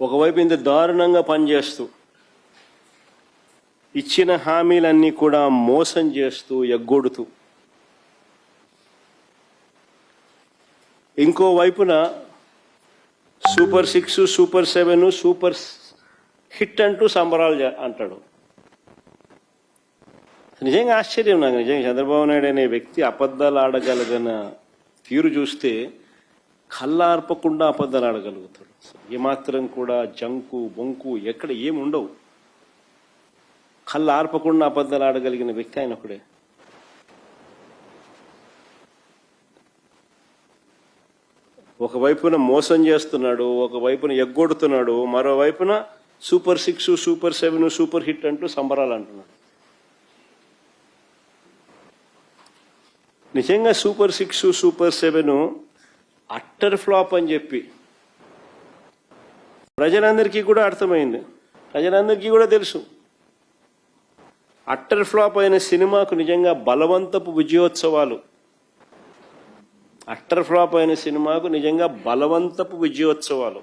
ఒకవైపు ఇంత దారుణంగా పనిచేస్తూ ఇచ్చిన హామీలన్నీ కూడా మోసం చేస్తూ ఎగ్గొడుతూ ఇంకో వైపున super six super seven super hit అంటూ సంబరాలు అంటాడు. నిజంగా ఆశ్చర్యం నాకు. నిజంగా చంద్రబాబు నాయుడు అనే వ్యక్తి అబద్ధాలు ఆడగలిగిన తీరు చూస్తే కళ్ళార్పకుండా అబద్ధాలు ఆడగలుగుతాడు ఏమాత్రం కూడా జంకు బొంకు ఎక్కడ ఏమి ఉండవు కళ్ళు ఆర్పకుండా అబద్ధాలు ఆడగలిగిన వ్యక్తి ఆయన ఒకడే. ఒకవైపున మోసం చేస్తున్నాడు ఒకవైపున ఎగ్గొడుతున్నాడు మరోవైపున super six super seven super hit అంటూ సంబరాలు అంటున్నాడు. నిజంగా super six super seven utter flop అని చెప్పి. ప్రజలందరికీ కూడా అర్థమైంది. ప్రజలందరికీ కూడా తెలుసు. అట్టర్ ఫ్లాప్ అయిన సినిమాకు నిజంగా బలవంతపు విజయోత్సవాలు. అట్టర్ ఫ్లాప్ అయిన సినిమాకు నిజంగా బలవంతపు విజయోత్సవాలు.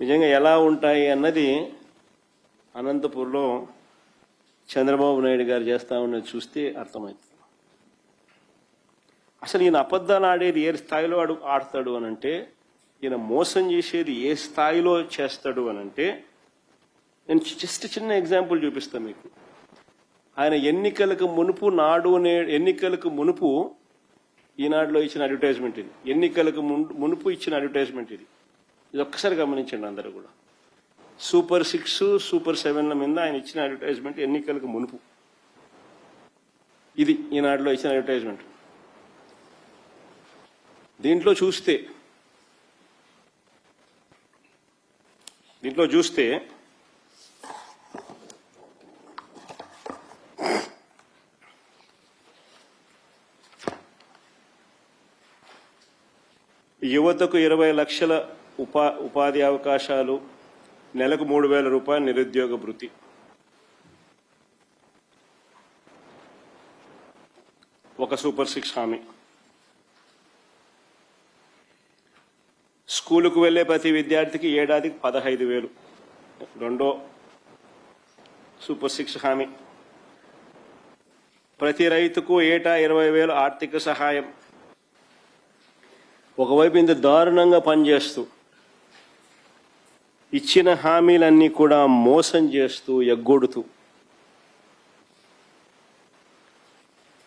నిజంగా ఎలా ఉంటాయి అన్నది అనంతపూర్లో చంద్రబాబు నాయుడు గారు చేస్తా ఉన్నది చూస్తే అర్థమవుతుంది అసలు ఈయన అబద్ధాలు ఆడేది ఏ స్థాయిలో అడు ఆడతాడు అని అంటే ఈయన మోసం చేసేది ఏ స్థాయిలో చేస్తాడు అని అంటే నేను జస్ట్ చిన్న ఎగ్జాంపుల్ చూపిస్తాను మీకు. ఆయన ఎన్నికలకు మునుపు నాడు అనే ఎన్నికలకు మునుపు ఈనాడులో ఇచ్చిన అడ్వర్టైజ్మెంట్ ఇది. ఎన్నికలకు మునుపు ఇచ్చిన అడ్వర్టైజ్మెంట్ ఇది. ఇది ఒక్కసారి గమనించండి అందరూ కూడా. సూపర్ సిక్స్ సూపర్ సెవెన్ల మీద ఆయన ఇచ్చిన అడ్వర్టైజ్మెంట్ ఎన్నికలకు మునుపు. ఇది ఈనాడులో ఇచ్చిన అడ్వర్టైజ్మెంట్. దీంట్లో చూస్తే దీంట్లో చూస్తే యువతకు ఇరవై లక్షల ఉపా ఉపాధి అవకాశాలు నెలకు మూడు వేల రూపాయల నిరుద్యోగ భృతి. ఒక సూపర్ సిక్స్ హామీ. స్కూలుకు వెళ్ళే ప్రతి విద్యార్థికి ఏడాదికి పదహైదు వేలు. రెండో సూపర్ సిక్స్ హామీ. ప్రతి రైతుకు ఏటా ఇరవై వేలు ఆర్థిక సహాయం. ఒకవైపు ఇంత దారుణంగా పనిచేస్తూ ఇచ్చిన హామీలన్నీ కూడా మోసం చేస్తూ ఎగ్గొడుతూ